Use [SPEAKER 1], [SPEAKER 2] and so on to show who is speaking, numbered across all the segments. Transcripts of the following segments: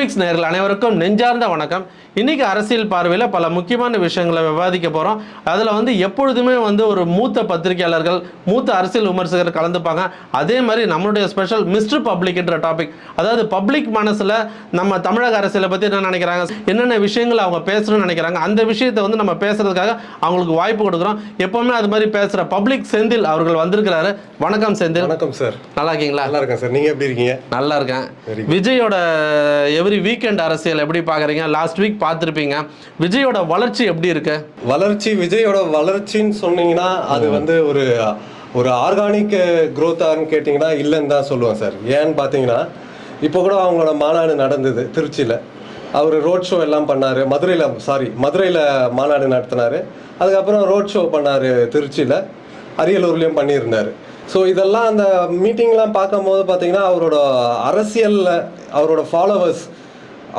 [SPEAKER 1] யூபிக்ஸ் நேரில் அனைவருக்கும் நெஞ்சார்ந்த வணக்கம். இன்னைக்கு அரசியல் பார்வையில் பல முக்கியமான விஷயங்களை விவாதிக்க போகிறோம் அதில் வந்து எப்பொழுதுமே வந்து ஒரு மூத்த பத்திரிகையாளர்கள் மூத்த அரசியல் விமர்சகர் கலந்துப்பாங்க. அதே மாதிரி நம்மளுடைய ஸ்பெஷல் மிஸ்டர் பப்ளிக்ன்ற டாபிக் அதாவது பப்ளிக் மனசில் நம்ம தமிழக அரசியலை பற்றி என்ன நினைக்கிறாங்க என்னென்ன விஷயங்கள் அவங்க பேசணும்னு நினைக்கிறாங்க அந்த விஷயத்தை வந்து நம்ம பேசுறதுக்காக அவங்களுக்கு வாய்ப்பு கொடுக்குறோம். எப்பவுமே அது மாதிரி பேசுகிற பப்ளிக் செந்தில் அவர்கள் வந்திருக்கிறாரு. வணக்கம் செந்தில்.
[SPEAKER 2] வணக்கம் சார்
[SPEAKER 1] நல்லா இருக்கீங்களா?
[SPEAKER 2] நல்லா இருக்கேன் சார் நீங்க எப்படி இருக்கீங்க?
[SPEAKER 1] நல்லா இருக்கேன். விஜயோட எவ்ரி வீக்கெண்ட் அரசியல் எப்படி பார்க்குறீங்க? லாஸ்ட் வீக் பார்த்துருப்பீங்க. விஜயோட வளர்ச்சி எப்படி இருக்கு?
[SPEAKER 2] வளர்ச்சி விஜயோட வளர்ச்சின்னு சொன்னீங்கன்னா அது வந்து ஒரு ஒரு ஆர்கானிக் growth-ஆன்னு கேட்டிங்கன்னா இல்லைன்னு தான் சொல்லுவேன் சார். ஏன்னு பார்த்தீங்கன்னா இப்போ கூட அவங்களோட மாநாடு நடந்தது திருச்சியில். அவர் ரோட் ஷோ எல்லாம் பண்ணார். மதுரையில் சாரி மதுரையில் மாநாடு நடத்தினார். அதுக்கப்புறம் ரோட் ஷோ பண்ணார் திருச்சியில். அரியலூர்லேயும் பண்ணியிருந்தார். ஸோ இதெல்லாம் அந்த மீட்டிங்லாம் பார்க்கும்போது பார்த்தீங்கன்னா அவரோட அரசியலில் அவரோட ஃபாலோவர்ஸ்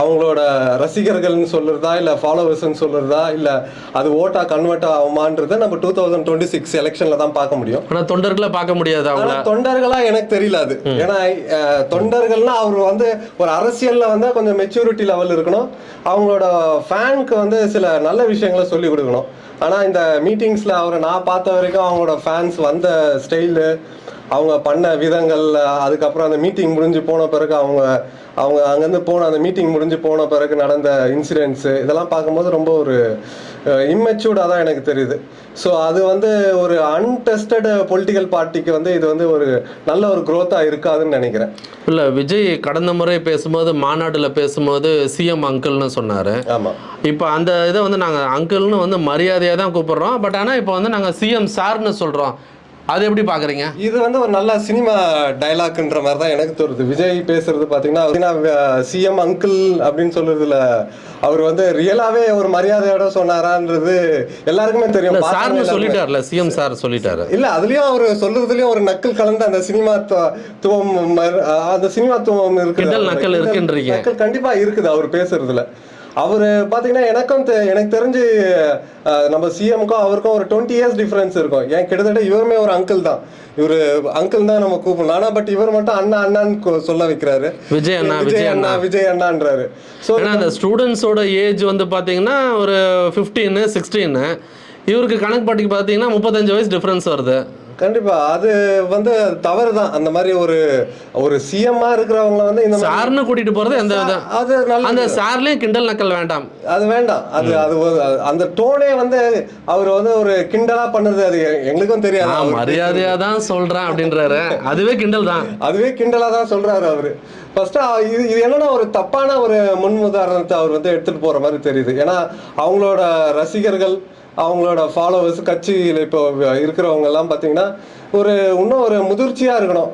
[SPEAKER 2] அவங்களோட ரசிகர்கள்னு சொல்லுறதா இல்லை ஃபாலோவர்ஸ்னு சொல்லுறதா இல்லை அது ஓட்டா கன்வெர்ட் ஆகுமான்றதை நம்ம டூ தௌசண்ட் டுவெண்ட்டி சிக்ஸ் எலெக்ஷனில் தான் பார்க்க முடியும்.
[SPEAKER 1] ஆனால் தொண்டர்களை பார்க்க முடியாது அவங்கள.
[SPEAKER 2] ஆனா தொண்டர்களா எனக்கு தெரியல அது. ஏன்னா தொண்டர்கள்னா அவர் வந்து ஒரு அரசியல்ல வந்து கொஞ்சம் மெச்சூரிட்டி லெவல் இருக்கணும். அவங்களோட ஃபேனுக்கு வந்து சில நல்ல விஷயங்களை சொல்லி கொடுக்கணும். ஆனா இந்த மீட்டிங்ஸ்ல அவரை நான் பார்த்த வரைக்கும் அவங்களோட ஃபேன்ஸ் வந்த ஸ்டைலு அவங்க பண்ண விதங்கள் அதுக்கப்புறம் அந்த மீட்டிங் முடிஞ்சு போன பிறகு அவங்க அவங்க அங்கேருந்து போன அந்த மீட்டிங் முடிஞ்சு போன பிறகு நடந்த இன்சிடென்ட்ஸு இதெல்லாம் பார்க்கும்போது ரொம்ப ஒரு இம்மெச்சூர்டாக தான் எனக்கு தெரியுது. ஸோ அது வந்து ஒரு அன்டெஸ்டட் பொலிட்டிக்கல் பார்ட்டிக்கு வந்து இது வந்து ஒரு நல்ல ஒரு growth-ஆ இருக்காதுன்னு நினைக்கிறேன்.
[SPEAKER 1] இல்லை விஜய் கடந்த முறை பேசும்போது மாநாட்டில் பேசும்போது சிஎம் அங்கிள்னு சொன்னார்.
[SPEAKER 2] ஆமாம்
[SPEAKER 1] இப்போ அந்த இதை வந்து நாங்கள் அங்கிள்னு வந்து மரியாதையாக தான் கூப்பிடுறோம். பட் ஆனால் இப்போ வந்து நாங்கள் சிஎம் சார்னு சொல்கிறோம் அது எப்படி பார்க்குறீங்க
[SPEAKER 2] இது வந்து ஒரு நல்ல சினிமா டைலாக்ன்ற மாதிரி தான் எனக்கு தோணுது விஜய் பேசுறது பார்த்தீங்கன்னா சிஎம் அங்கிள் அப்படின்னு சொல்றதுல அவர் வந்து ரியலாவே ஒரு மரியாதையோட சொன்னாரான்றது எல்லாருக்குமே தெரியும்
[SPEAKER 1] சார்னு. சொல்லிட்டார்ல சிஎம் சார் சொல்லிட்டாரு
[SPEAKER 2] இல்ல அதுலயும் அவர் சொல்றதுலயும் ஒரு நக்கல் கலந்த அந்த சினிமா துவம் அந்த சினிமா துவம்
[SPEAKER 1] கிண்டல் நக்கல் இருக்குன்றீங்க.
[SPEAKER 2] நக்கல் கண்டிப்பா இருக்குது அவர் பேசுறதுல அவர் பாத்தீங்கன்னா எனக்கும் எனக்கு தெரிஞ்சு நம்ம சிஎம்க்கும் அவருக்கும் ஒரு டுவெண்ட்டி இயர்ஸ் டிஃபரன்ஸ் இருக்கும். ஏன் கிட்டத்தட்ட இவருமே ஒரு அங்கிள் தான். இவரு அங்கிள் தான் நம்ம கூப்பிடலாம் ஆனா பட் இவர் மட்டும் அண்ணா அண்ணான்னு சொல்ல வைக்கிறாரு.
[SPEAKER 1] விஜய் அண்ணா, விஜய் அண்ணா.
[SPEAKER 2] விஜய் அண்ணான்றாரு. ஸோ
[SPEAKER 1] அந்த ஸ்டூடெண்ட்ஸோட ஏஜ் வந்து பார்த்தீங்கன்னா ஒரு ஃபிஃப்டீனு சிக்ஸ்டீனு இவருக்கு கணக்கு பாட்டிக்கு பார்த்தீங்கன்னா முப்பத்தஞ்சு வயசு டிஃப்ரென்ஸ் வருது.
[SPEAKER 2] கண்டிப்பா. அது வந்து தவறு தான் அந்த மாதிரி ஒரு ஒரு சிஎம்மா இருக்கிறவங்க வந்து இந்த
[SPEAKER 1] சார்னு கூட்டிட்டு போறது வித
[SPEAKER 2] அது நல்ல
[SPEAKER 1] அந்த சார்லயும் கிண்டல் நக்கல் வேண்டாம்.
[SPEAKER 2] அது வேண்டாம். அது அது அந்த டோனே வந்து அவர் வந்து ஒரு கிண்டலா பண்ணுறது அது எங்களுக்கும் தெரியாது.
[SPEAKER 1] மரியாதையா தான் சொல்றேன் அப்படின்றாரு. அதுவே கிண்டல் தான்
[SPEAKER 2] அதுவே கிண்டலா தான் சொல்றாரு அவரு. ஃபர்ஸ்ட் இது இது என்னன்னா ஒரு தப்பான ஒரு முன் உதாரணத்தை அவர் வந்து எடுத்துட்டு போற மாதிரி தெரியுது. ஏன்னா அவங்களோட ரசிகர்கள் அவங்களோட ஃபாலோவர்ஸ் கட்சியில் இப்போ இருக்கிறவங்க எல்லாம் பார்த்தீங்கன்னா ஒரு இன்னும் ஒரு முதிர்ச்சியாக இருக்கணும்.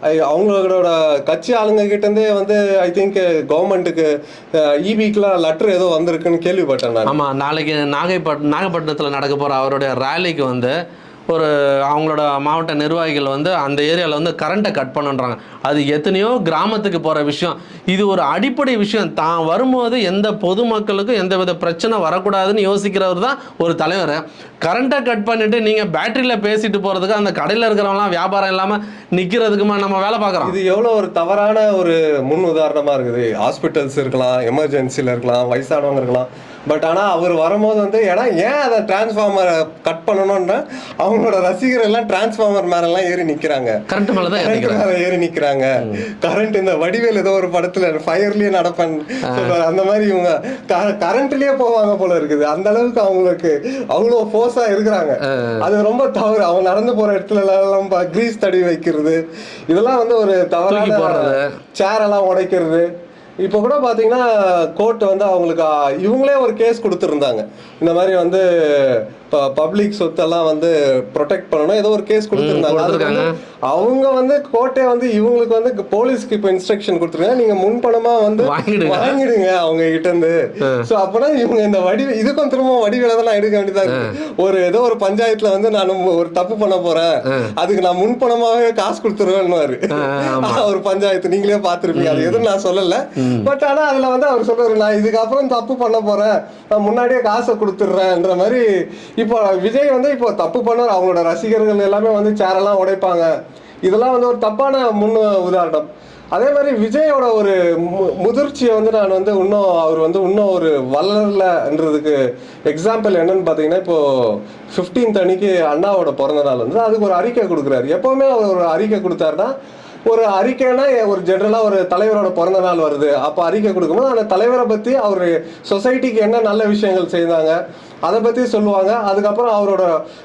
[SPEAKER 2] ஐ- அவங்களோட கட்சி ஆளுங்க கிட்டேருந்தே வந்து ஐ திங்க் கவர்மெண்ட்டுக்கு இபிக்கெலாம் லெட்டர் ஏதோ வந்திருக்குன்னு கேள்விப்பட்டேன்
[SPEAKER 1] ஆமாம் நாளைக்கு நாகைப்பட் நாகப்பட்டினத்தில் நடக்க போகிற அவருடைய ரேலிக்கு வந்து ஒரு அவங்களோட மாவட்ட நிர்வாகிகள் வந்து அந்த ஏரியாவில் வந்து கரண்ட்டை கட் பண்ணுன்றாங்க. அது எத்தனையோ கிராமத்துக்கு போகிற விஷயம். இது ஒரு அடிப்படை விஷயம். தான் வரும்போது எந்த பொதுமக்களுக்கும் எந்த வித பிரச்சனை வரக்கூடாதுன்னு யோசிக்கிறவர் தான் ஒரு தலைவர். கரண்ட்டை கட் பண்ணிவிட்டு நீங்கள் பேட்டரியில் பேசிட்டு போகிறதுக்கு அந்த கடையில் இருக்கிறவங்களாம் வியாபாரம் இல்லாமல் நிற்கிறதுக்குமா நம்ம வேலை பார்க்குறோம்.
[SPEAKER 2] இது எவ்வளோ ஒரு தவறான ஒரு முன் உதாரணமாக இருக்குது. ஹாஸ்பிட்டல்ஸ் இருக்கலாம் எமர்ஜென்சியில் இருக்கலாம் வயசானவங்க இருக்கலாம். பட் ஆனால் அவர் வரும்போது வந்து ஏன்னா ஏன் அதை டிரான்ஸ்ஃபார்மரை கட் பண்ணணும்னா அவங்களோட ரசிகர் எல்லாம் டிரான்ஸ்ஃபார்மர் மேலெல்லாம் ஏறி நிற்கிறாங்க
[SPEAKER 1] கரண்ட் மேலே தான்
[SPEAKER 2] ஏறி நிக்கிறாங்க. கரண்ட் இந்த வடிவேல் ஏதோ ஒரு படத்துல ஃபயர்லயே நடப்பேன் அந்த மாதிரி இவங்க கரண்ட்லயே போவாங்க போல இருக்குது. அந்த அளவுக்கு அவங்களுக்கு அவ்வளோ ஃபோர்ஸா இருக்கிறாங்க. அது ரொம்ப தவறு. அவங்க நடந்து போற இடத்துல எல்லாம் கிரீஸ் தடி வைக்கிறது. இதெல்லாம் வந்து ஒரு தவறான
[SPEAKER 1] போடுறது.
[SPEAKER 2] சேர் எல்லாம் உடைக்கிறது. இப்போ கூட பார்த்தீங்கன்னா கோர்ட் வந்து அவங்களுக்கு இவங்களே ஒரு கேஸ் கொடுத்துருந்தாங்க. இந்த மாதிரி வந்து பப்ளிக் சொத்தெல்லாம் வந்து ப்ரொடெக்ட் பண்ணணும். ஏதோ ஒரு கேஸ் கொடுத்துருந்தாங்க. அவங்க வந்து கோர்ட்டே வந்து இவங்களுக்கு வந்து போலீஸ்க்கு இப்போ இன்ஸ்ட்ரக்ஷன் கொடுத்துருக்காங்க. நீங்க முன்பணமா வந்து
[SPEAKER 1] வாங்கிடுங்க.
[SPEAKER 2] வாங்கிடுங்க அவங்க கிட்ட இருந்து ஸோ அப்பனா இவங்க இந்த வடி இதுக்கும் திரும்ப வடிவேல தான் நான் எடுக்க வேண்டியதா இருக்கு. ஒரு ஏதோ ஒரு பஞ்சாயத்துல வந்து நான் ஒரு தப்பு பண்ண போறேன். அதுக்கு நான் முன்பணமாவே காசு கொடுத்துருவேன்னுவாரு. ஒரு பஞ்சாயத்து நீங்களே பார்த்திருப்பீங்க. அது எதுவும் நான் சொல்லல. பட் ஆனா அதுல வந்து அவர் சொல்றாரு நான் இதுக்கப்புறம் தப்பு பண்ண போறேன். நான் முன்னாடியே காசை கொடுத்துட்றேன்ற மாதிரி இப்போ விஜய் வந்து இப்போ தப்பு பண்ணார் அவங்களோட ரசிகர்கள் எல்லாமே வந்து சேரெல்லாம் உடைப்பாங்க. இதெல்லாம் வந்து ஒரு தப்பான முன் உதாரணம். அதே மாதிரி விஜயோட ஒரு மு- முதிர்ச்சியை வந்து நான் வந்து இன்னும் அவர் வந்து இன்னும் ஒரு வளரலன்றதுக்கு எக்ஸாம்பிள் என்னன்னு பார்த்தீங்கன்னா இப்போ 15th அன்னைக்கு அண்ணாவோட பிறந்த நாள் வந்து அதுக்கு ஒரு அறிக்கை கொடுக்குறாரு. எப்போவுமே அவர் ஒரு அறிக்கை கொடுத்தாருன்னா ஒரு அறிக்கைனா ஒரு ஜென்ரலாக ஒரு தலைவரோட பிறந்த நாள் வருது. அப்போ அறிக்கை கொடுக்கும்போது அந்த தலைவரை பற்றி அவர் சொசைட்டிக்கு என்ன நல்ல விஷயங்கள் செய்தாங்க அதை பற்றி சொல்லுவாங்க. அதுக்கப்புறம் அவரோட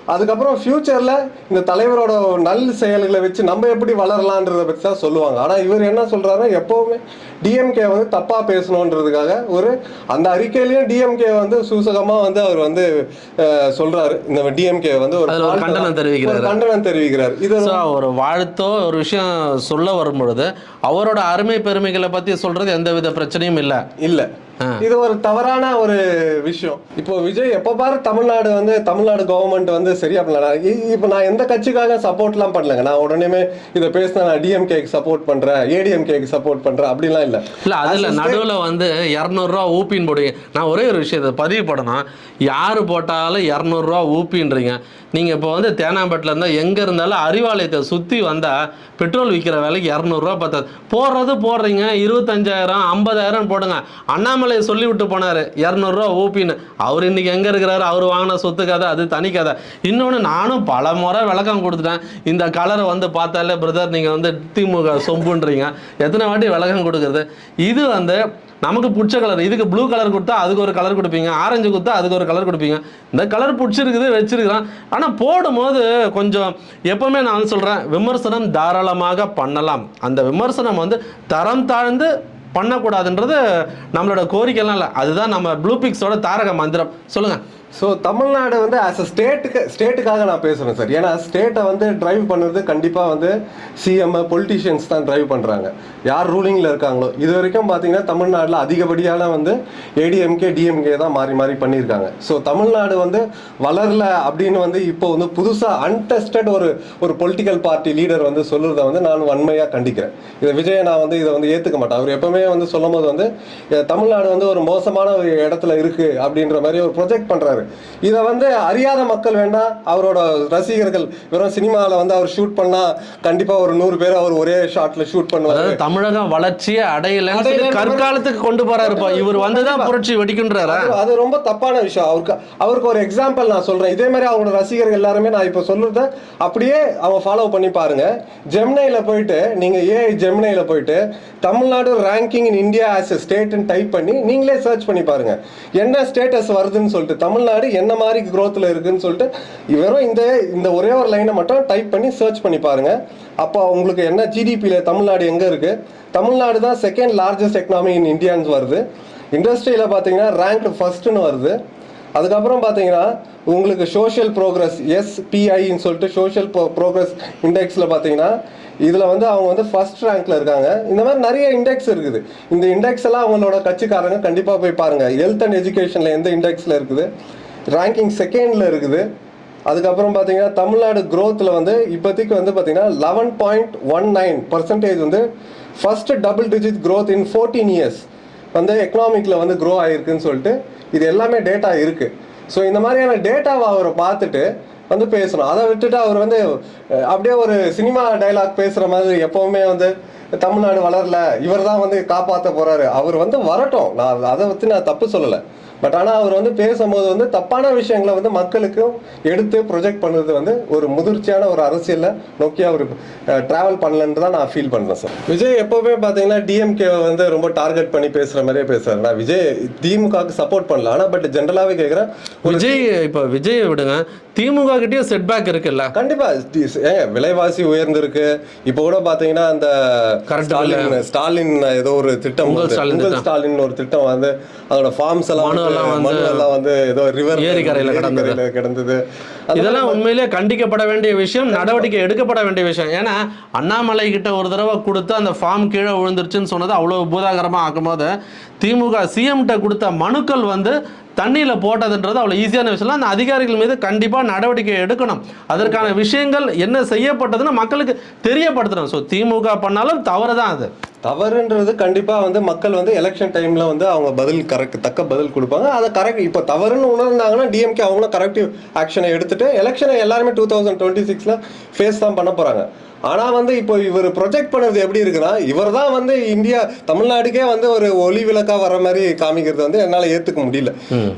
[SPEAKER 2] அதுக்கப்புறம் ஃப்யூச்சரில் இந்த தலைவரோட நல் செயல்களை வச்சு நம்ம எப்படி வளரலான்றதை பற்றி தான் சொல்லுவாங்க. ஆனால் இவர் என்ன சொல்கிறாருன்னா எப்போவுமே டிஎம்கே வந்து தப்பாக பேசணுன்றதுக்காக ஒரு அந்த அறிக்கையிலையும் டிஎம்கே வந்து சூசகமாக வந்து அவர் வந்து அஹ், சொல்றாரு. இந்த டிஎம்கே வந்து ஒரு
[SPEAKER 1] கண்டனம் தெரிவிக்கிறாரு.
[SPEAKER 2] கண்டனம் தெரிவிக்கிறார். இது
[SPEAKER 1] ஒரு வாழ்த்தோ ஒரு விஷயம் சொல்ல வரும்பொழுது அவரோட அருமை பெருமைகளை பற்றி சொல்கிறது எந்தவித பிரச்சனையும் இல்லை.
[SPEAKER 2] இல்ல. இது ஒரு தவறான ஒரு விஷயம். இப்போ விஜய் எப்ப பாரு தமிழ்நாடு வந்து தமிழ்நாடு கவர்மெண்ட் வந்து சரியா பண்ணல. இப்போ நான் எந்த கட்சிக்காக சப்போர்ட்லாம் பண்ணலங்க. நான் உடனே இதை பேசினா நான் டிஎம்கேக்கு சப்போர்ட் பண்றேன் ஏடிஎம்கேக்கு சப்போர்ட் பண்றேன் அப்படிலாம் இல்ல.
[SPEAKER 1] இல்லை அதில் நடுவில் வந்து இரநூறுவா ஊப்பின்னு போடுவீங்க நான் ஒரே ஒரு விஷயத்தை பதிவு பண்ணணும் யார் போட்டாலும் இரநூறுவா ஊப்பின்றீங்க. நீங்கள் இப்போ வந்து தேனாம்பேட்டில் இருந்தால் எங்கே இருந்தாலும் அறிவாலயத்தை சுற்றி வந்தால் பெட்ரோல் விற்கிற விலைக்கு இரநூறுவா பத்தாது. போடுறது போடுறீங்க இருபத்தஞ்சாயிரம் ஐம்பதாயிரம் போடுங்க. அண்ணாமலை சொல்லி சொல்லிவிட்டு போனார் இரநூறுவா ஓபின்னு அவர் இன்னைக்கு எங்கே இருக்கிறாரு? அவர் வாங்கின சொத்து கதை அது தனி கதை. இன்னொன்று நானும் பல முறை விளக்கம் கொடுத்துட்டேன். இந்த கலரை வந்து பார்த்தாலே பிரதர் நீங்கள் வந்து திமுக சொம்புன்றீங்க. எத்தனை வாட்டி விளக்கம் கொடுக்குறது? இது வந்து நமக்கு பிடிச்ச கலர். இதுக்கு ப்ளூ கலர் கொடுத்தா அதுக்கு ஒரு கலர் கொடுப்பீங்க. ஆரஞ்சு கொடுத்தா அதுக்கு ஒரு கலர் கொடுப்பீங்க. இந்த கலர் பிடிச்சிருக்குது வச்சிருக்கிறான். ஆனால் போடும்போது கொஞ்சம் எப்போவுமே நான் சொல்கிறேன் விமர்சனம் தாராளமாக பண்ணலாம். அந்த விமர்சனம் வந்து தரம் தாழ்ந்து பண்ணக்கூடாதுன்றது நம்மளோட கோரிக்கைலாம் இல்லை. அதுதான் நம்ம ப்ளூ பிக்ஸோட தாரக மந்திரம். சொல்லுங்கள்
[SPEAKER 2] ஸோ தமிழ்நாடு வந்து ஆஸ் அ ஸ்டேட்டுக்கு ஸ்டேட்டுக்காக நான் பேசுகிறேன் சார் ஏன்னா ஸ்டேட்டை வந்து ட்ரைவ் பண்ணுறது கண்டிப்பாக வந்து சிஎம் பொலிட்டிஷியன்ஸ் தான் ட்ரைவ் பண்ணுறாங்க யார் ரூலிங்கில் இருக்காங்களோ இது வரைக்கும் பார்த்தீங்கன்னா தமிழ்நாட்டில் அதிகப்படியான வந்து ஏடிஎம்கே டிஎம்கே தான் மாறி மாறி பண்ணியிருக்காங்க. ஸோ தமிழ்நாடு வந்து வளரல அப்படின்னு வந்து இப்போ வந்து புதுசாக அன்டெஸ்டட் ஒரு ஒரு பொலிட்டிக்கல் பார்ட்டி லீடர் வந்து சொல்கிறத வந்து நான் வன்மையாக கண்டிக்கிறேன். இதை விஜய் நான் வந்து இதை வந்து ஏற்றுக்க மாட்டேன். அவர் எப்பவுமே வந்து சொல்லும் போது வந்து தமிழ்நாடு வந்து ஒரு மோசமான ஒரு இடத்துல இருக்குது அப்படின்ற மாதிரி ஒரு ப்ரொஜெக்ட் பண்றாரு இதை வந்து அறியாத மக்கள் வேணா அவரோட ரசிகர்கள் வெறும் சினிமாவில் வந்து அவர் ஷூட் பண்ணா கண்டிப்பா ஒரு நூறு பேர் அவர் ஒரே ஷாட்ல ஷூட் பண்ணுவாரு.
[SPEAKER 1] தமிழகம் வளர்ச்சியே
[SPEAKER 2] மாதிரி-
[SPEAKER 1] கற்காலத்துக்கு கொண்டு போறாருப்பா இவர் வந்து தான் புரட்சி வெடிக்கின்றாரா?
[SPEAKER 2] அது- ரொம்ப தப்பான விஷயம். அவருக்கு அவருக்கு ஒரு எக்ஸாம்பிள் நான் சொல்றேன். இதே மாதிரி அவங்களோட ரசிகர்கள் எல்லாருமே நான் இப்போ சொல்றத அப்படியே அவங்க ஃபாலோ பண்ணி பாருங்க. ஜெம்னைல போயிட்டு நீங்க ஏஐ ஜெம்னைல போயிட்டு Tamil Nadu ranking in India as a ஸ்டேட்னு type பண்ணி நீங்களே சர்ச் பண்ணி பாருங்க. என்ன ஸ்டேட்டஸ் வருதுன்னு சொல்லிட்டு தமிழ்நாடு என்ன மாதிரி க்ரோத்தில் இருக்குன்னு சொல்லிட்டு வெறும் இந்த இந்த ஒரே ஒரு லைனை மட்டும் டைப் பண்ணி சர்ச் பண்ணி பாருங்க. அப்போ உங்களுக்கு என்ன ஜிடிபியில் தமிழ்நாடு எங்கே இருக்குது தமிழ்நாடு தான் செகண்ட் லார்ஜஸ்ட் எக்கனாமி இன் இந்தியான்னு வருது. இண்டஸ்ட்ரியில் பார்த்தீங்கன்னா ரேங்க் ஃபஸ்ட்டுன்னு வருது. அதுக்கப்புறம் பார்த்தீங்கன்னா உங்களுக்கு சோஷியல் ப்ரோக்ரஸ் எஸ்பிஐன்னு சொல்லிட்டு சோஷியல் ப்ரோக்ரஸ் இண்டெக்ஸில் பார்த்தீங்கன்னா இதில் வந்து அவங்க வந்து ஃபர்ஸ்ட் ரேங்க்ல இருக்காங்க. இந்த மாதிரி நிறைய இண்டெக்ஸ் இருக்குது. இந்த இண்டெக்ஸ் எல்லாம் அவங்களோட கட்சிக்காரங்க கண்டிப்பாக போய் பாருங்க. ஹெல்த் அண்ட் எஜுகேஷனில் எந்த இண்டெக்ஸில் இருக்குது? ரேங்கிங் செகண்டில் இருக்குது. அதுக்கப்புறம் பார்த்தீங்கன்னா தமிழ்நாடு க்ரோத்தில் வந்து இப்போதைக்கு வந்து பார்த்தீங்கன்னா eleven point one nine percentage வந்து first double digit growth in fourteen years வந்து எக்கனாமிக்கில் வந்து க்ரோ ஆகிருக்குன்னு சொல்லிட்டு இது எல்லாமே டேட்டா இருக்குது ஸோ இந்த மாதிரியான டேட்டாவை அவரை பார்த்துட்டு வந்து பேசணும். அதை விட்டுட்டு அவர் வந்து அப்படியே ஒரு சினிமா டைலாக் பேசுகிற மாதிரி எப்போவுமே வந்து தமிழ்நாடு வளரல இவர் தான் வந்து காப்பாற்ற போகிறாரு அவர் வந்து வரட்டும். நான் அதை பற்றி நான் தப்பு சொல்லலை. பட் ஆனால் அவர் வந்து பேசும்போது வந்து தப்பான விஷயங்களை வந்து மக்களுக்கும் எடுத்து ப்ரொஜெக்ட் பண்ணுறது வந்து ஒரு முதிர்ச்சியான ஒரு அரசியலை நோக்கி அவர் ட்ராவல் பண்ணலன்னு தான் நான் ஃபீல் பண்ணுறேன் சார் விஜய் எப்போவுமே பார்த்தீங்கன்னா டிஎம்கே வந்து ரொம்ப டார்கெட் பண்ணி பேசுகிற மாதிரியே பேசுறாரு. நான் விஜய் திமுகவுக்கு சப்போர்ட் பண்ணல. ஆனால் பட் ஜென்ரலாகவே கேட்குறேன்
[SPEAKER 1] விஜய் இப்போ விஜயை விடுங்க. திமுக கிட்டயும் செட்பேக் இருக்குல்ல?
[SPEAKER 2] கண்டிப்பா. தி- ஏங்க விலைவாசி உயர்ந்திருக்கு. இப்போ கூட பாத்தீங்கன்னா அந்த ஸ்டாலின் ஸ்டாலின் ஏதோ ஒரு திட்டம்.
[SPEAKER 1] ஸ்டாலின்
[SPEAKER 2] ஒரு திட்டம் வந்து அதோட ஃபார்ம்ஸ் எல்லாம்
[SPEAKER 1] மனு
[SPEAKER 2] வந்து- ஏதோ ரிவர்
[SPEAKER 1] ஏரிக்கரையில கிடந்தது.
[SPEAKER 2] கிடந்தது.
[SPEAKER 1] இதெல்லாம் உண்மையிலே கண்டிக்கப்பட வேண்டிய விஷயம் நடவடிக்கை எடுக்கப்பட வேண்டிய விஷயம். ஏன்னா அண்ணாமலை கிட்ட ஒரு தடவை கொடுத்து அந்த ஃபார்ம் கீழே விழுந்துருச்சுன்னு சொன்னது அவ்வளோ பூதாகரமாக ஆக்கும்போது திமுக சிஎம்கிட்ட கொடுத்த மனுக்கள் வந்து தண்ணியில் போட்டதுன்றது அவ்வளோ ஈஸியான விஷயம் அந்த அதிகாரிகள் மீது கண்டிப்பாக நடவடிக்கை எடுக்கணும். அதற்கான விஷயங்கள் என்ன செய்யப்பட்டதுன்னு மக்களுக்கு தெரியப்படுத்தணும். ஸோ திமுக பண்ணாலும் தவறு தான் அது.
[SPEAKER 2] தவறுன்றது கண்டிப்பாக வந்து மக்கள் வந்து எலெக்ஷன் டைமில் வந்து அவங்க பதில் கரெக்ட் தக்க பதில் கொடுப்பாங்க. அதை கரெக்ட் இப்போ தவறுன்னு உணர்ந்தாங்கன்னா டிஎம்கே அவங்களும் கரெக்டிவ் ஆக்ஷனை எடுத்துட்டு எலெக்ஷனை எல்லாருமே டூ தௌசண்ட் டுவெண்ட்டி சிக்ஸில் ஃபேஸ் தான் பண்ண போகிறாங்க ஆனா வந்து இப்போ இவர் ப்ரொஜெக்ட் பண்ணது எப்படி இருக்குன்னா இவர் தான் வந்து இந்தியா தமிழ்நாடுக்கே வந்து ஒரு ஒளி விளக்கா வர மாதிரி காமிக்கிறது வந்து என்னால ஏத்துக்க முடியல.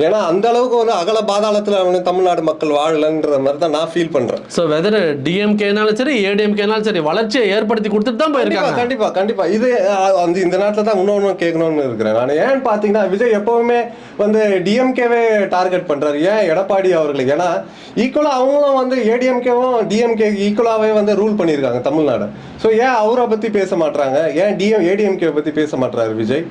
[SPEAKER 2] ஏன்னா அந்த அளவுக்கு வந்து அகல பாதாளத்துல வந்து தமிழ்நாடு மக்கள் வாழலன்ற மாதிரி தான் நான் ஃபீல் பண்றேன்.
[SPEAKER 1] ஸோ வெதர் டிஎம்கேனாலும் சரி ஏடிஎம்கேனாலும் சரி வளர்ச்சியை ஏற்படுத்தி கொடுத்துட்டு தான் போயிருக்காங்க.
[SPEAKER 2] கண்டிப்பா கண்டிப்பா இது அஹ், வந்து இந்த நேரத்துல தான் இன்னொன்னு கேட்கணும்னு இருக்கிறேன் நான். ஏன் பாத்தீங்கன்னா விஜய் எப்பவுமே வந்து டிஎம்கேவே டார்கெட் பண்றாரு. ஏன் எடப்பாடி அவர்களுக்கு ஏன்னா ஈக்குவலா அவங்களும் வந்து ஏடிஎம்கேவும் டிஎம்கே ஈக்குவலாவே வந்து ரூல் பண்ணியிருக்காங்க. தமிழ்நாடு. ஸோ ஏன் அவரை பத்தி பேச மாட்டாங்க ஏன் டிஎம் ஏடிஎம்கே பத்தி பேச மாட்டாரு விஜய்?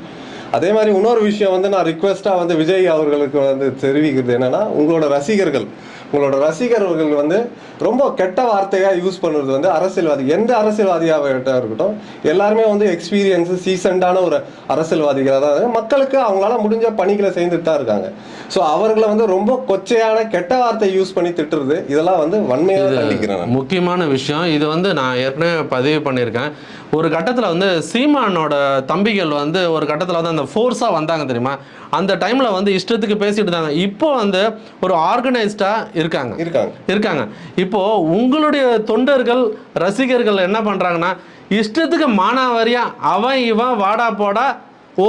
[SPEAKER 2] அதே மாதிரி இன்னொரு விஷயம் வந்து நான் ரிக்வெஸ்டா வந்து விஜய் அவர்களுக்கு வந்து தெரிவிக்கிறது என்னன்னா உங்களோட ரசிகர்கள். உங்களோட ரசிகர்கள் வந்து ரொம்ப கெட்ட வார்த்தையா யூஸ் பண்ணுறது வந்து அரசியல்வாதி எந்த அரசியல்வாதியாக இருக்கட்டும் எல்லாருமே வந்து எக்ஸ்பீரியன்ஸ் சீசன்டான ஒரு அரசியல்வாதிகளாக தான். மக்களுக்கு அவங்களால முடிஞ்ச பணிகளை செய்துட்டு தான் இருக்காங்க ஸோ அவர்களை வந்து ரொம்ப கொச்சையான கெட்ட வார்த்தை யூஸ் பண்ணி திட்டுறது இதெல்லாம் வந்து வன்மையாக.
[SPEAKER 1] முக்கியமான விஷயம் இது வந்து நான் ஏற்கனவே பதிவு பண்ணியிருக்கேன் ஒரு கட்டத்தில் வந்து சீமானோட தம்பிகள் வந்து ஒரு கட்டத்தில் வந்து அந்த ஃபோர்ஸாக வந்தாங்க தெரியுமா? அந்த டைமில் வந்து இஷ்டத்துக்கு பேசிட்டு இருந்தாங்க. இப்போ வந்து ஒரு ஆர்கனைஸ்டாக இருக்காங்க.
[SPEAKER 2] இருக்காங்க.
[SPEAKER 1] இருக்காங்க. இப்போ உங்களுடைய தொண்டர்கள் ரசிகர்கள் என்ன பண்றாங்கன்னா இஷ்டத்துக்கு மானாவாரியா அவன் இவன் வாடா போடா ஓ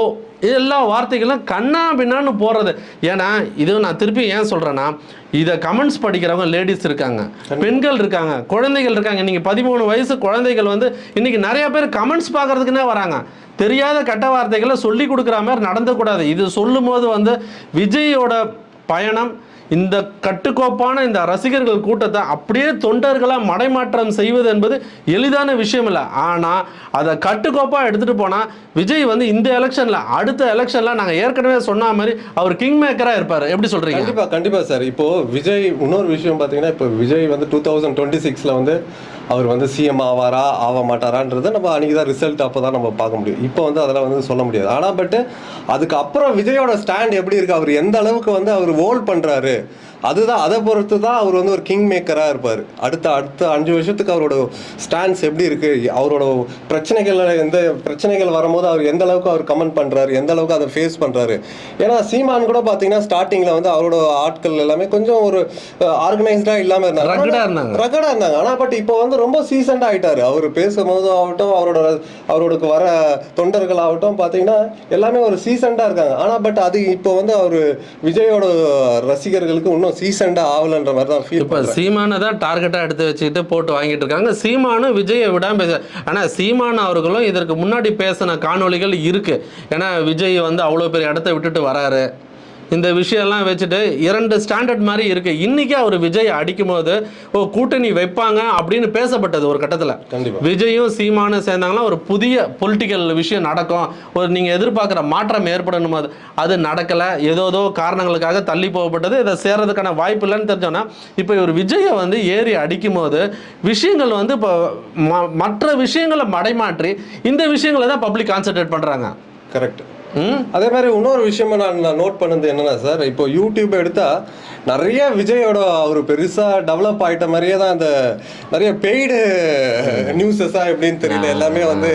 [SPEAKER 1] எல்லா வார்த்தைகளும் கண்ணா பின்னான்னு போறது ஏன்னா இது நான் திருப்பி ஏன் சொல்றேன்னா இதை கமெண்ட்ஸ் படிக்கிறவங்க லேடிஸ் இருக்காங்க பெண்கள் இருக்காங்க குழந்தைகள் இருக்காங்க. இன்னைக்கு பதிமூணு வயசு குழந்தைகள் வந்து இன்னைக்கு நிறைய பேர் கமெண்ட்ஸ் பார்க்கறதுக்குன்னே வராங்க. தெரியாத கெட்ட வார்த்தைகளை சொல்லி கொடுக்குற மாதிரி நடந்துக்கூடாது. இது சொல்லும் போது வந்து விஜயோட பயணம் இந்த கட்டுக்கோப்பான இந்த ரசிகர்கள் கூட்டத்தை அப்படியே தொண்டர்களாக மடைமாற்றம் செய்வது என்பது எளிதான விஷயம் இல்லை ஆனால் அதை கட்டுக்கோப்பாக எடுத்துகிட்டு போனால் விஜய் வந்து இந்த எலெக்ஷனில் அடுத்த எலெக்ஷனில் நாங்கள் ஏற்கனவே சொன்ன மாதிரி அவர் கிங் மேக்கராக இருப்பார். எப்படி சொல்கிறீங்க
[SPEAKER 2] கண்டிப்பாக கண்டிப்பாக சார். இப்போ விஜய் இன்னொரு விஷயம் பார்த்தீங்கன்னா இப்போ விஜய் வந்து டூ தௌசண்ட் டுவெண்ட்டி சிக்ஸில் வந்து அவர் வந்து சிஎம் ஆவாரா ஆக மாட்டாரான்றதை நம்ம அன்றைக்கி தான் ரிசல்ட் அப்போ தான் நம்ம பார்க்க முடியும். இப்போ வந்து அதெல்லாம் வந்து சொல்ல முடியாது. ஆனால் பட் அதுக்கப்புறம் விஜயோட ஸ்டாண்ட் எப்படி இருக்குது அவர் எந்த அளவுக்கு வந்து அவர் ஓல் பண்ணுறாரு அதுதான் அதை பொறுத்து தான் அவர் வந்து ஒரு கிங் மேக்கராக இருப்பார். அடுத்த அடுத்த அஞ்சு வருஷத்துக்கு அவரோட ஸ்டாண்ட்ஸ் எப்படி இருக்கு? அவரோட பிரச்சனைகள் எந்த பிரச்சனைகள் வரும்போது அவர் எந்த அளவுக்கு அவர் கமெண்ட் பண்றாரு? எந்த அளவுக்கு அதை ஃபேஸ் பண்றாரு? ஏன்னா சீமான் கூட பார்த்தீங்கன்னா ஸ்டார்டிங்ல வந்து அவரோட ஆட்கள் எல்லாமே கொஞ்சம் ஒரு ஆர்கனைஸ்டா இல்லாம இருந்தாங்க.
[SPEAKER 1] ஆ இருந்தாங்க.
[SPEAKER 2] ரகடா இருந்தாங்க. ஆனா பட் இப்போ வந்து ரொம்ப சீசன்டா ஆயிட்டாரு. அவர் பேசும்போது ஆகட்டும் அவரோட அவரோட வர தொண்டர்கள் ஆகட்டும் பாத்தீங்கன்னா எல்லாமே ஒரு சீசன்டா இருக்காங்க. ஆனா பட் அது இப்போ வந்து அவர் விஜயோட ரசிகர்களுக்கு இன்னும் சீசன்டா ஆகலன்ற மாதிரி தான் ஃபீல்
[SPEAKER 1] இப்போ சீமானை தான் டார்கெட்டாக எடுத்து வச்சுக்கிட்டு போட்டு வாங்கிட்டு இருக்காங்க. சீமானும் விஜயை விடாம பேச ஆனால் சீமான் அவர்களும் இதற்கு முன்னாடி பேசின காணொளிகள் இருக்கு. ஏன்னா விஜய் வந்து அவ்வளோ பெரிய இடத்த விட்டுட்டு வராரு. இந்த விஷயம்லாம் வச்சுட்டு இரண்டு ஸ்டாண்டர்ட் மாதிரி இருக்கு. இன்னைக்கு அவர் விஜய் அடிக்கும் போது ஓ கூட்டணி வைப்பாங்க அப்படின்னு பேசப்பட்டது ஒரு கட்டத்தில். விஜயும் சீமானும் சேர்ந்தாங்கன்னா ஒரு புதிய பொலிட்டிக்கல் விஷயம் நடக்கும். ஒரு நீங்கள் எதிர்பார்க்குற மாற்றம் ஏற்படணும். அது அது நடக்கலை. ஏதோ ஏதோ காரணங்களுக்காக தள்ளி போகப்பட்டது. இதை சேர்றதுக்கான வாய்ப்பு இல்லைன்னு தெரிஞ்சோன்னா இப்போ இவர் விஜயை வந்து ஏறி அடிக்கும் போது விஷயங்கள் வந்து இப்போ ம- மற்ற விஷயங்களை மடைமாற்றி இந்த விஷயங்களை தான் பப்ளிக் கான்சென்ட்ரேட் பண்ணுறாங்க
[SPEAKER 2] கரெக்ட் அதே மாதிரி இன்னொரு விஷயமா நான் நான் நோட் பண்ணது என்னன்னா சார் இப்போ யூடியூப் எடுத்தா நிறைய விஜயோட அவர் பெருசா டெவலப் ஆயிட்ட மாதிரியே தான் இந்த நிறைய பெய்டு நியூஸஸா எப்படின்னு தெரியல. எல்லாமே வந்து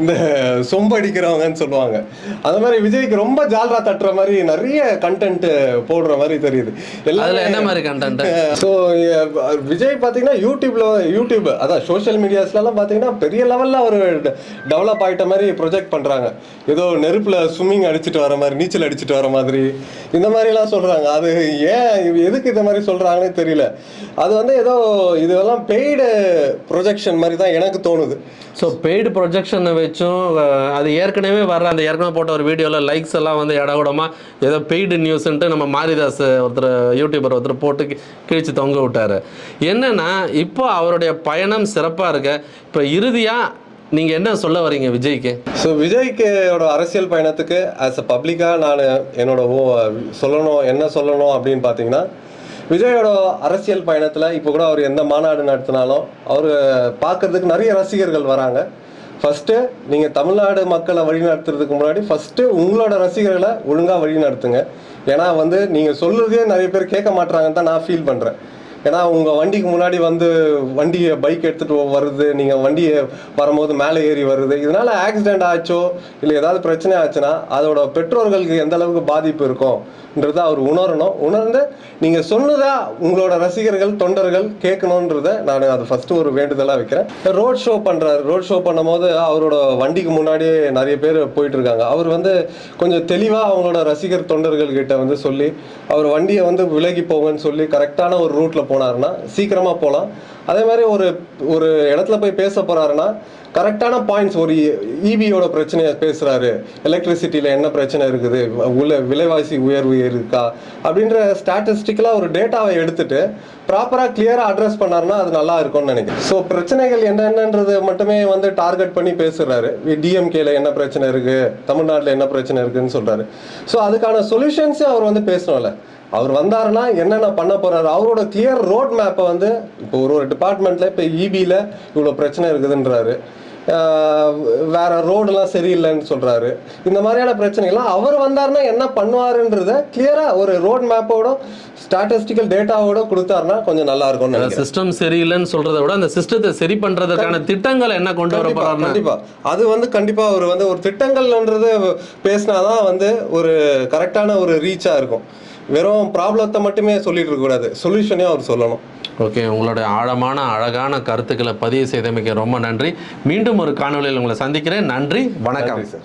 [SPEAKER 2] இந்த சொம்பு அடிக்கிறவங்கன்னு சொல்லுவாங்க. அந்த மாதிரி விஜய்க்கு ரொம்ப ஜால்ரா தட்டுற மாதிரி நிறைய கண்டென்ட் போடுற மாதிரி தெரியுது.
[SPEAKER 1] அதில் என்ன மாதிரி கண்டென்ட்
[SPEAKER 2] ஸோ விஜய் பார்த்தீங்கன்னா யூடியூப்ல யூடியூப் அதான் சோஷியல் மீடியாஸ்லாம் பார்த்தீங்கன்னா பெரிய லெவலில் அவர் டெவலப் ஆயிட்ட மாதிரி ப்ரொஜெக்ட் பண்ணுறாங்க ஏதோ நெருப்பில் ஸ்விம்மிங் அடிச்சிட்டு வர மாதிரி நீச்சல் அடிச்சிட்டு வர மாதிரி. இந்த மாதிரிலாம் சொல்கிறாங்க அது ஏன் எதுக்கு இந்த மாதிரி சொல்கிறாங்கன்னே தெரியல. அது வந்து ஏதோ இதெல்லாம் பெய்டு ப்ரொஜெக்ஷன் மாதிரி தான் எனக்கு தோணுது.
[SPEAKER 1] ஸோ பெய்டு ப்ரொஜெக்ஷனை வச்சும் அது ஏற்கனவே வர்ற அந்த ஏற்கனவே போட்ட ஒரு வீடியோவில் லைக்ஸ் எல்லாம் வந்து இடகுடமா ஏதோ பெய்டு நியூஸ்ன்ட்டு நம்ம மாரிதாஸ் ஒருத்தர் யூடியூபர் ஒருத்தர் போட்டு கி- கிழிச்சு தொங்க விட்டாரு. என்னன்னா இப்போ அவருடைய பயணம் சிறப்பாக இருக்க. இப்போ இறுதியாக நீங்கள் என்ன சொல்ல வரீங்க விஜய்க்கு?
[SPEAKER 2] ஸோ விஜய்க்கோட அரசியல் பயணத்துக்கு ஆஸ் அ பப்ளிக்காக நான் என்னோட ஓ சொல்லணும் என்ன சொல்லணும் அப்படின்னு பார்த்தீங்கன்னா விஜயோட அரசியல் பயணத்தில் இப்போ கூட அவர் எந்த மாநாடு நடத்தினாலும் அவர் பார்க்கறதுக்கு நிறைய ரசிகர்கள் வராங்க. ஃபஸ்ட்டு நீங்கள் தமிழ்நாடு மக்களை வழி நடத்துறதுக்கு முன்னாடி ஃபஸ்ட்டு உங்களோட ரசிகர்களை ஒழுங்காக வழி நடத்துங்க. ஏன்னா வந்து நீங்கள் சொல்லுறதே நிறைய பேர் கேட்க மாட்றாங்கன்னு தான் நான் ஃபீல் பண்ணுறேன் ஏன்னா உங்கள் வண்டிக்கு முன்னாடி வந்து வண்டியை பைக் எடுத்துகிட்டு வருது நீங்கள் வண்டியை வரும்போது மேலே ஏறி வருது. இதனால் ஆக்சிடென்ட் ஆச்சோ இல்லை ஏதாவது பிரச்சனை ஆச்சுன்னா அதோட பெற்றோர்களுக்கு எந்த அளவுக்கு பாதிப்பு இருக்கும்ன்றதை அவர் உணரணும். உணர்ந்து நீங்கள் சொன்னதா உங்களோட ரசிகர்கள் தொண்டர்கள் கேட்கணுன்றத நான் அது ஃபஸ்ட்டு ஒரு வேண்டுதலாக வைக்கிறேன். ரோட் ஷோ பண்ணுறாரு ரோட் ஷோ பண்ணும்போது அவரோட வண்டிக்கு முன்னாடியே நிறைய பேர் போயிட்டுருக்காங்க. அவர் வந்து கொஞ்சம் தெளிவாக அவங்களோட ரசிகர் தொண்டர்கள்கிட்ட வந்து சொல்லி அவர் வண்டியை வந்து விலகி போங்கன்னு சொல்லி கரெக்டான ஒரு ரூட்டில் போனாருன்னா சீக்கிரமாக போகலாம் அதே மாதிரி ஒரு ஒரு இடத்துல போய் பேச போகிறாருன்னா கரெக்டான பாயிண்ட்ஸ் ஒரு e- ஈபியோட பிரச்சனையை பேசுகிறாரு எலக்ட்ரிசிட்டியில் என்ன பிரச்சனை இருக்குது? உள்ள விலைவாசி உயர்வு இருக்கா? அப்படின்ற ஸ்டாட்டிஸ்டிக்கலாக ஒரு டேட்டாவை எடுத்துட்டு ப்ராப்பராக கிளியராக அட்ரஸ் பண்ணாருன்னா அது நல்லா இருக்கும்னு நினைக்கிறேன். ஸோ பிரச்சனைகள் என்னென்னன்றது மட்டுமே வந்து டார்கெட் பண்ணி பேசுகிறாரு டிஎம்கேல என்ன பிரச்சனை இருக்குது தமிழ்நாட்டில் என்ன பிரச்சனை இருக்குதுன்னு சொல்கிறாரு ஸோ அதுக்கான சொல்யூஷன்ஸே அவர் வந்து பேசணும்ல. அவர் வந்தாருன்னா என்னென்ன பண்ண போறாரு? அவரோட கிளியர் ரோட் மேப்பை வந்து இப்போ ஒரு ஒரு டிபார்ட்மெண்ட்ல இப்போ இபியில் இவ்வளோ பிரச்சனை இருக்குதுன்றாரு. வேற ரோடுலாம் சரியில்லைன்னு சொல்றாரு. இந்த மாதிரியான பிரச்சனைகள்லாம் அவர் வந்தாருன்னா என்ன பண்ணுவாருன்றத கிளியரா ஒரு ரோட் மேப்போட ஸ்டாட்டிஸ்டிக்கல் டேட்டாவோட கொடுத்தாருன்னா கொஞ்சம் நல்லா நினைக்கிறேன்.
[SPEAKER 1] சிஸ்டம் சரியில்லைன்னு சொல்றதை விட அந்த சிஸ்டத்தை சரி பண்றதுக்கான திட்டங்களை என்ன கொண்டு வர போறாருன்னு?
[SPEAKER 2] கண்டிப்பா. அது வந்து கண்டிப்பா அவர் வந்து ஒரு திட்டங்கள்ன்றது பேசினாதான் வந்து ஒரு கரெக்டான ஒரு ரீச்சா இருக்கும். வெறும் ப்ராப்ளத்தை மட்டுமே சொல்லிட்டு இருக்க கூடாது. சொல்யூஷனே அவர் சொல்லணும்.
[SPEAKER 1] ஓகே உங்களுடைய ஆழமான அழகான கருத்துக்களை பதிவு செய்தமைக்கு ரொம்ப நன்றி. மீண்டும் ஒரு காணொளியில் உங்களை சந்திக்கிறேன். நன்றி வணக்கம்.
[SPEAKER 2] சார்.